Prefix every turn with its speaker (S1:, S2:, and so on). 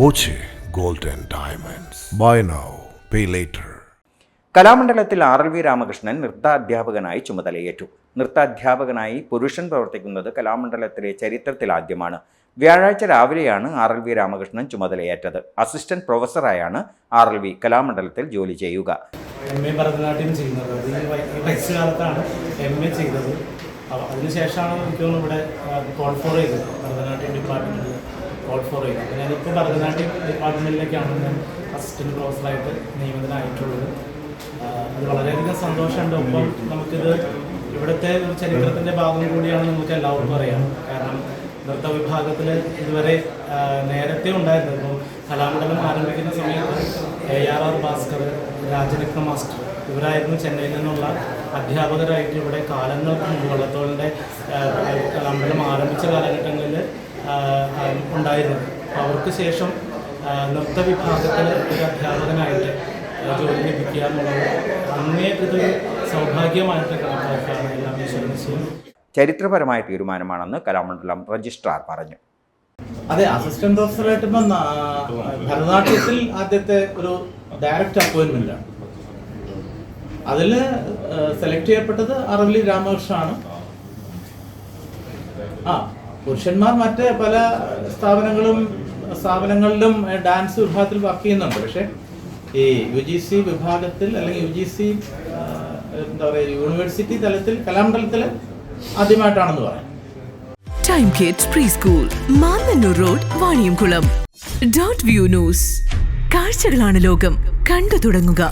S1: Boche gold and Diamonds. Buy now, pay later.
S2: കലാമണ്ഡലത്തിൽ R L V Ramakrishnan നൃത്താധ്യാപകനായി ചുമതലയേറ്റു. നൃത്താധ്യാപകനായി പുരുഷൻ പ്രവർത്തിക്കുന്നത് കലാമണ്ഡലത്തിലെ ചരിത്രത്തിൽ ആദ്യമാണ്. വ്യാഴാഴ്ച രാവിലെയാണ് ആർ എൽ വി രാമകൃഷ്ണൻ ചുമതലയേറ്റത്. അസിസ്റ്റന്റ് പ്രൊഫസറായാണ് ആർ എൽ വി കലാമണ്ഡലത്തിൽ ജോലി ചെയ്യുക.
S3: എം എ ഭരതനാട്യം ചെയ്യുന്നത്. വയസ്സുകാലത്താണ് എം എ ചെയ്തത്. അതിനുശേഷമാണ് എനിക്ക് ഇവിടെ കോൺഫോർ ചെയ്തത്. ഭരതനാട്യം ഡിപ്പാർട്ട്മെന്റിൽ കോൾ ഫോർ ചെയ്യുന്നത് അപ്പോൾ ഞാനിപ്പോൾ ഭരതനാട്യം ഡിപ്പാർട്ട്മെന്റിലേക്കാണ് ഞാൻ അസിസ്റ്റന്റ് പ്രൊഫസറായിട്ട് നിയമിതനായിട്ടുള്ളത് അത് വളരെയധികം സന്തോഷമുണ്ട്. ഒപ്പം നമുക്കിത് ഇവിടുത്തെ ഒരു ചരിത്രത്തിന്റെ ഭാഗം കൂടിയാണ് നമുക്ക് എല്ലാവർക്കും അറിയാം. കാരണം നൃത്ത വിഭാഗത്തിൽ ഇതുവരെ നേരത്തെ ഉണ്ടായിരുന്നു ഇപ്പം കലാമണ്ഡലം ആരംഭിക്കുന്ന സമയത്ത് A R R Bhaskar Rajaratna master ഇവരായിരുന്നു ചെന്നൈയിൽ നിന്നുള്ള അധ്യാപകരായിട്ട് ഇവിടെ കാലങ്ങൾക്ക് മുമ്പ് വള്ളത്തോളിന്റെ കലാമണ്ഡലം ആരംഭിച്ച കാലഘട്ടങ്ങളിൽ ഉണ്ടായിരുന്നത് അവർക്ക് ശേഷം നൃത്ത വിഭാഗത്തിൽ ഒരു അധ്യാപകനായിട്ട് ജോലി ലഭിക്കുക എന്നുള്ളത് അങ്ങേറ്റതൊരു സൗഭാഗ്യമായിട്ട് കണക്കാക്കാണ് എല്ലാം ഈശ്വരനിശ്ചയം
S2: ചരിത്രപരമായ തീരുമാനമാണെന്ന് കലാമണ്ഡലം രജിസ്ട്രാർ പറഞ്ഞു.
S4: അതെ അസിസ്റ്റന്റ് പ്രൊഫസറായിട്ട് ഇപ്പം ഭരതനാട്യത്തിൽ ആദ്യത്തെ ഒരു ഡയറക്റ്റ് അപ്പോയിന്റ്മെന്റ് ആണ്. അതിൽ സെലക്ട് ചെയ്യപ്പെട്ടത് അറവലി രാമകൃഷ്ണനാണ്. ആ പുരുഷന്മാർ മറ്റ് പല സ്ഥാപനങ്ങളും സ്ഥാപനങ്ങളിലും ഡാൻസ് വിഭാഗത്തിൽ വർക്ക് ചെയ്യുന്നുണ്ട്. പക്ഷേ ഈ യു ജി സി വിഭാഗത്തിൽ അല്ലെങ്കിൽ യു ജി സി എന്താ പറയുക യൂണിവേഴ്സിറ്റി തലത്തിൽ കലാമണ്ഡലത്തിൽ ആദ്യമായിട്ടാണെന്ന് പറയാം.
S5: Time kids pre school Mannanur road Vaniyamkulam dot view news കാഴ്ചകളാണ് ലോകം. കണ്ടു തുടങ്ങുക.